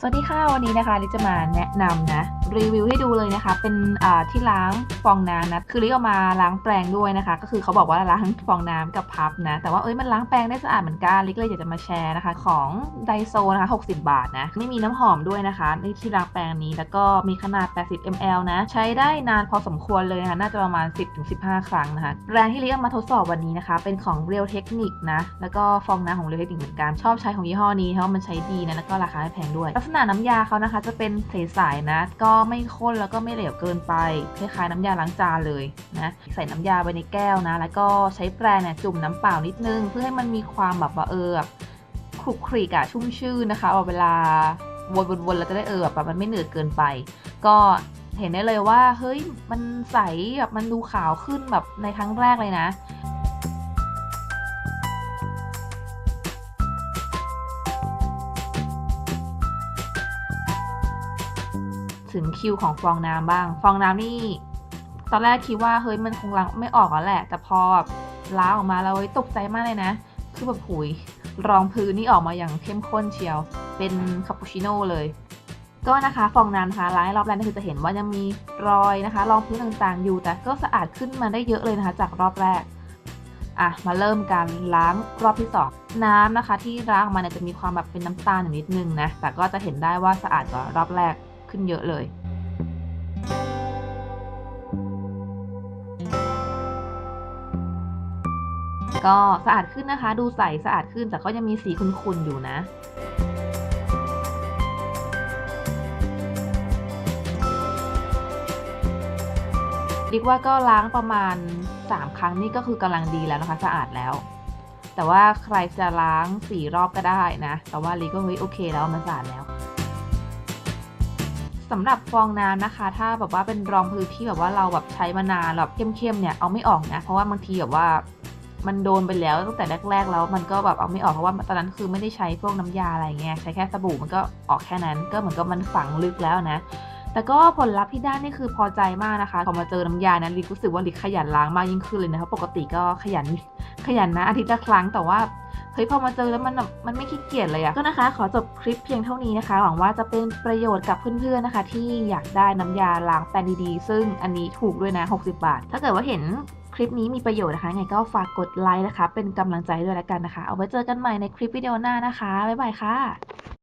สวัสดีค่ะวันนี้นะคะลิจะมาแนะนำนะรีวิวให้ดูเลยนะคะ เป็นที่ล้างฟองน้ำนะคือลิเอามาล้างแปรงด้วยนะคะ ก็คือเขาบอกว่าล้างฟองน้ำกับพับนะ แต่ว่าเอ้ยมันล้างแปรงได้สะอาดเหมือนกันลิก็เลยอยากจะมาแชร์นะคะ ของไดโซนะคะ60 บาทนะไม่มีน้ำหอมด้วยนะคะในที่ล้างแปรงนี้แล้วก็มีขนาด 80 ml นะ ใช้ได้นานพอสมควรเลยนะคะน่าจะประมาณ 10-15 ครั้งนะคะแบรนด์ที่ลิเอามาทดสอบวันนี้นะคะ เป็นของ Real Technique นะแล้วก็ฟองน้ำของ Real Technique เหมือนกันชอบใช้ของยี่ห้อนี้เพราะมันใช้ดีนะแล้วก็ราคาไม่แพงด้วยลักษณะน้ำยาเขานะคะจะเป็นใสๆนะ ก็ไม่ข้นแล้วก็ไม่เหลวเกินไป คล้ายๆน้ำยาล้างจานเลยนะใส่น้ำยาไปในแก้วนะ แล้วก็ใช้แปรงเนี่ยจุ่มน้ำเปล่านิดนึง เพื่อให้มันมีความแบบว่าเออแบบคลุกคลิกอะชุ่มชื่นนะคะเอาเวลาวนๆๆแล้วจะได้เออแบบมันไม่เหนืดเกินไป ก็เห็นได้เลยว่าเฮ้ยมันใสแบบมันดูขาวขึ้นแบบในครั้งแรกเลยนะ ถึงคิวของฟองน้ำบ้าง ฟองน้ำนี่ ตอนแรกคิดว่าเฮ้ยมันคงล้างไม่ออกแล้วแหละ แต่พอแบบล้างออกมาแล้วตกใจมากเลยนะ คือแบบหุยรองพื้นนี่ออกมาอย่างเข้มข้นเชียว เป็นคาปูชิโน่เลย ก็นะคะฟองน้ำนะคะล้างรอบแรกนี่คือจะเห็นว่ายังมีรอยนะคะ รองพื้นต่างๆอยู่ แต่ก็สะอาดขึ้นมาได้เยอะเลยนะคะ จากรอบแรกอะมาเริ่มการล้างรอบที่สองน้ำนะคะ ที่ล้างออกมาเนี่ยจะมีความแบบเป็นน้ำตาลอยู่นิดนึงนะแต่ก็จะเห็นได้ว่าสะอาดกว่ารอบแรก ขึ้นเยอะเลย ก็สะอาดขึ้นนะคะ ดูใสสะอาดขึ้นแต่ก็ยังมีสีขุ่นๆอยู่นะเรียกว่าก็ล้างประมาณ 3 ครั้งนี่ก็คือกำลังดีแล้วนะคะ สะอาดแล้ว แต่ว่าใครจะล้าง 4 รอบก็ได้นะ แต่ว่าลีก็เฮ้ยโอเคแล้วมันสะอาดแล้ว สำหรับฟองน้ำนะคะ ถ้าแบบว่าเป็นรองพื้นที่แบบว่าเราแบบใช้มานานแบบเข้มๆเนี่ยเอาไม่ออกนะเพราะว่าบางทีแบบว่ามันโดนไปแล้วตั้งแต่แรก ๆ แล้วมันก็แบบเอาไม่ออกเพราะว่าตอนนั้นคือไม่ได้ใช้พวกน้ำยาอะไรเงี้ยใช้แค่สบู่มันก็ออกแค่นั้น ก็เหมือนกับมันฝังลึกแล้วนะแต่ก็ผลลัพธ์ที่ได้นี่คือพอใจมากนะคะ พอมาเจอน้ำยานะลิรู้สึกว่าลิขยันล้างมากยิ่งขึ้นเลยนะคะปกติก็ขยันขยันนะอาทิตย์ละครั้งแต่ว่า ฮ้ยพอมาเจอแล้วมันแบบมันไม่ขี้เกียจเลยอะก็นะคะ ขอจบคลิปเพียงเท่านี้นะคะ หวังว่าจะเป็นประโยชน์กับเพื่อนๆนะคะ ที่อยากได้น้ำยาล้างแปรงดีๆ ซึ่งอันนี้ถูกด้วยนะ 60 บาท ถ้าเกิดว่าเห็นคลิปนี้มีประโยชน์นะคะไงก็ฝากกดไลค์นะคะ เป็นกำลังใจด้วยแล้วกันนะคะ เอาไว้เจอกันใหม่ในคลิปวิดีโอหน้านะคะบ๊ายบายค่ะ